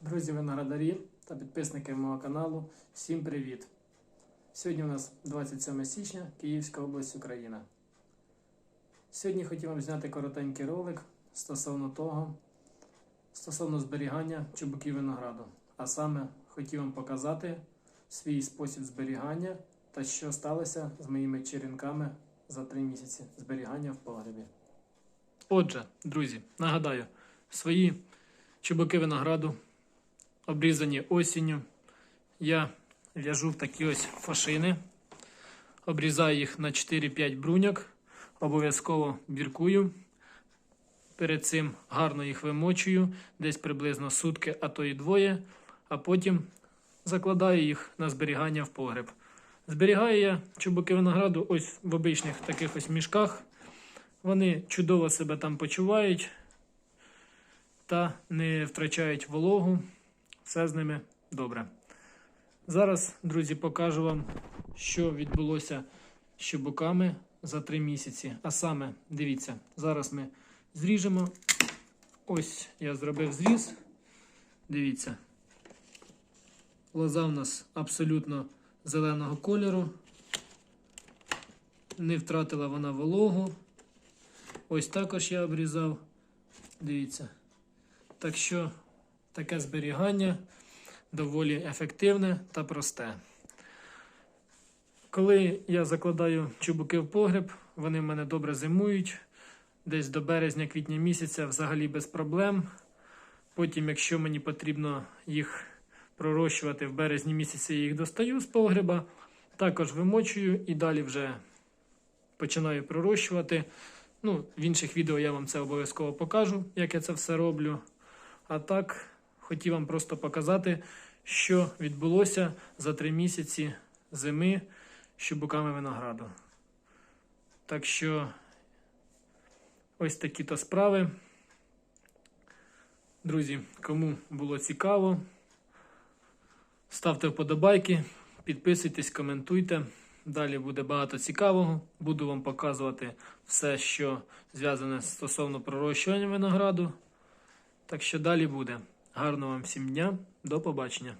Друзі виноградарі та підписники мого каналу, всім привіт! Сьогодні у нас 27 січня, Київська область, Україна. Сьогодні хотів вам зняти коротенький ролик стосовно того, стосовно зберігання чубуків винограду. А саме хотів вам показати свій спосіб зберігання та що сталося з моїми черенками за 3 місяці зберігання в погребі. Отже, друзі, нагадаю, свої чубуки винограду обрізані осінню. Я в'яжу в такі ось фашини, обрізаю їх на 4-5 бруньок, обов'язково біркую. Перед цим гарно їх вимочую, десь приблизно сутки, а то і двоє, а потім закладаю їх на зберігання в погреб. Зберігаю я чубуки винограду ось в обичних таких ось мішках. Вони чудово себе там почувають та не втрачають вологу. Все з ними добре. Зараз, друзі, покажу вам, що відбулося з чубуками за три місяці. А саме, дивіться, зараз ми зріжемо. Ось я зробив зріз. Дивіться. Лоза в нас абсолютно зеленого кольору. Не втратила вона вологу. Ось також я обрізав. Дивіться. Так що таке зберігання доволі ефективне та просте. Коли я закладаю чубуки в погреб, вони в мене добре зимують. Десь до березня-квітня місяця взагалі без проблем. Потім, якщо мені потрібно їх пророщувати в березні місяці, я їх достаю з погреба, також вимочую і далі вже починаю пророщувати. Ну, В інших відео я вам це обов'язково покажу, як я це все роблю. А так, хотів вам просто показати, що відбулося за три місяці зими з чубуками винограду. Так що, ось такі то справи. Друзі, кому було цікаво, ставте вподобайки, підписуйтесь, коментуйте. Далі буде багато цікавого. Буду вам показувати все, що зв'язане стосовно пророщування винограду. Так що далі буде. Гарного вам всім дня, до побачення.